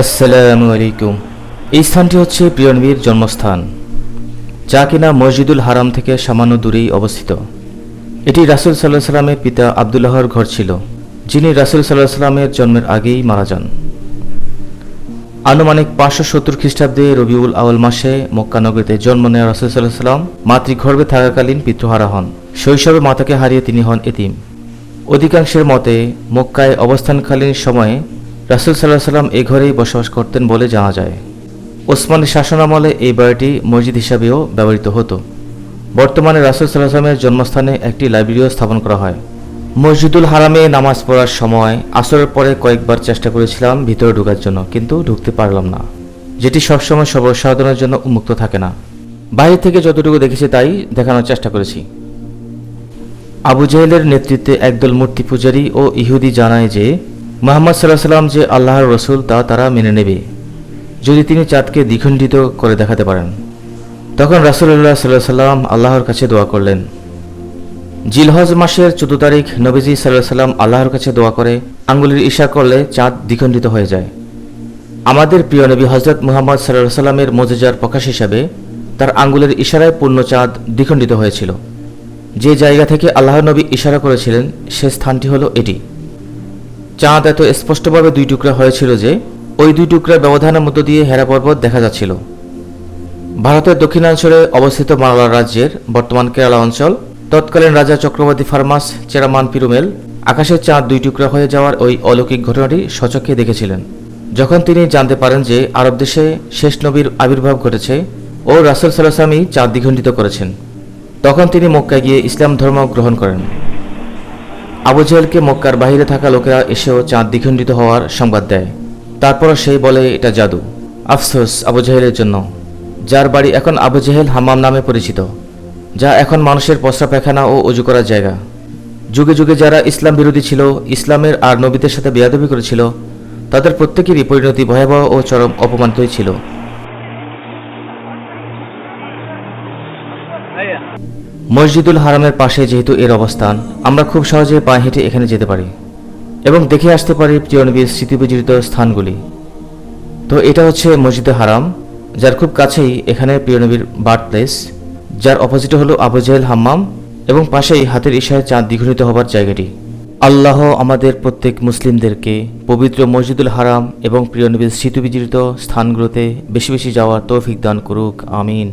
আসসালামু আলাইকুম। এই স্থানটি হচ্ছে প্রিয়নবীর জন্মস্থান, যা কিনা মসজিদুল হারাম থেকে সামান্য দূরেই অবস্থিত। এটি রাসুল সাল্লাহ সাল্লামের পিতা আবদুল্লাহর ঘর ছিল, যিনি রাসুল সাল্লাহ সাল্লামের জন্মের আগেই মারা যান। আনুমানিক পাঁচশো সত্তর খ্রিস্টাব্দে রবিউল আউল মাসে মক্কা নগরীতে জন্ম নেওয়া রাসুল সাল্লাহ সাল্লাম মাতৃগর্ভে থাকাকালীন পিতৃহারা হন। শৈশবে মাতাকে হারিয়ে তিনি হন এতিম। অধিকাংশের মতে, মক্কায় অবস্থানকালীন সময়ে রাসুল সাল্লাহ সাল্লাম এ ঘরেই বসবাস করতেন বলে জানা যায়। ওসমানের শাসনামলে এই বাড়িটি মসজিদ হিসাবেও ব্যবহৃত হতো। বর্তমানে রাসুল সাল্লাহ সাল্লামের জন্মস্থানে একটি লাইব্রেরিও স্থাপন করা হয়। মসজিদুল হারামে নামাজ পড়ার সময় আসরের পরে কয়েকবার চেষ্টা করেছিলাম ভিতরে ঢোকার জন্য, কিন্তু ঢুকতে পারলাম না। যেটি সবসময় সর্বসাধারণের জন্য উন্মুক্ত থাকে না। বাইরে থেকে যতটুকু দেখেছি তাই দেখানোর চেষ্টা করেছি। আবু জাহেলের নেতৃত্বে একদল মূর্তি পূজারী ও ইহুদি জানায় যে মোহাম্মদ সাল্লাহ সাল্লাম যে আল্লাহর রসুল, তা তারা মেনে নেবে। যদি তিনি চাঁদকে দ্বিখণ্ডিত করে দেখাতে পারেন। তখন রাসুল্লাহ সাল্লাহ সাল্লাম আল্লাহর কাছে দোয়া করলেন। জিলহজ মাসের চোদ্দ তারিখ নবীজি সাল্লাহ সাল্লাম আল্লাহর কাছে দোয়া করে, আঙ্গুলের ইশা করলে চাঁদ দ্বিখণ্ডিত হয়ে যায়। আমাদের প্রিয় নবী হজরত মুহাম্মদ সাল্লাহ সাল্লামের মজেজার প্রকাশ হিসাবে তার আঙ্গুলের ইশারায় পূর্ণ চাঁদ দ্বিখণ্ডিত হয়েছিল। যে জায়গা থেকে আল্লাহ নবী ইশারা করেছিলেন, সে স্থানটি হলো এটি। চাঁদ এত স্পষ্টভাবে দুই টুকরা হয়েছিল যে, ওই দুই টুকরার ব্যবধানের মধ্য দিয়ে হেরা পর্বত দেখা যাচ্ছিল। ভারতের দক্ষিণাঞ্চলে অবস্থিত মালয়া রাজ্যের বর্তমান কেরালা অঞ্চল, তৎকালীন রাজা চক্রবর্তী ফার্মাস চেরামান পিরুমেল আকাশের চাঁদ দুই টুকরা হয়ে যাওয়ার ওই অলৌকিক ঘটনাটি সচক্ষে দেখেছিলেন। যখন তিনি জানতে পারেন যে আরব দেশে শেষ নবীর আবির্ভাব ঘটেছে ও রাসুল সাল্লাহামই চাঁদ দ্বিখণ্ডিত করেছেন, তখন তিনি মক্কায় গিয়ে ইসলাম ধর্ম গ্রহণ করেন। আবু জেহেলকে মক্কার বাহিরে থাকা লোকেরা এসেও চাঁদ দ্বিখণ্ডিত হওয়ার সংবাদ দেয়। তারপরও সেই বলে এটা জাদু। আফসোস আবু জাহেলের জন্য। যার বাড়ি এখন আবু জেহেল হাম্মাম নামে পরিচিত, যা এখন মানুষের পশ্রা পায়খানা ও অজু করার জায়গা। যুগে যুগে যারা ইসলাম বিরোধী ছিল, ইসলামের আর নবীদের সাথে বেয়াদবি করেছিল, তাদের প্রত্যেকেরই পরিণতি ভয়াবহ ও চরম অপমানিতই ছিল। মসজিদুল হারামের পাশে যেহেতু এর অবস্থান, আমরা খুব সহজে পায়ে হেঁটে এখানে যেতে পারি এবং দেখে আসতে পারি প্রিয়নবীর স্মৃতিবিজড়িত স্থানগুলি। তো এটা হচ্ছে মসজিদে হারাম, যার খুব কাছেই এখানে প্রিয়নবীর বার্থ প্লেস, যার অপোজিটে হলো আবু জাহেল হাম্মাম এবং পাশেই হাতের ইশায় চাঁদ দ্বিগুণিত হবার জায়গাটি। আল্লাহ আমাদের প্রত্যেক মুসলিমদেরকে পবিত্র মসজিদুল হারাম এবং প্রিয়নবীর স্মৃতিবিজড়িত স্থানগুলোতে বেশি বেশি যাওয়ার তৌফিক দান করুক, আমিন।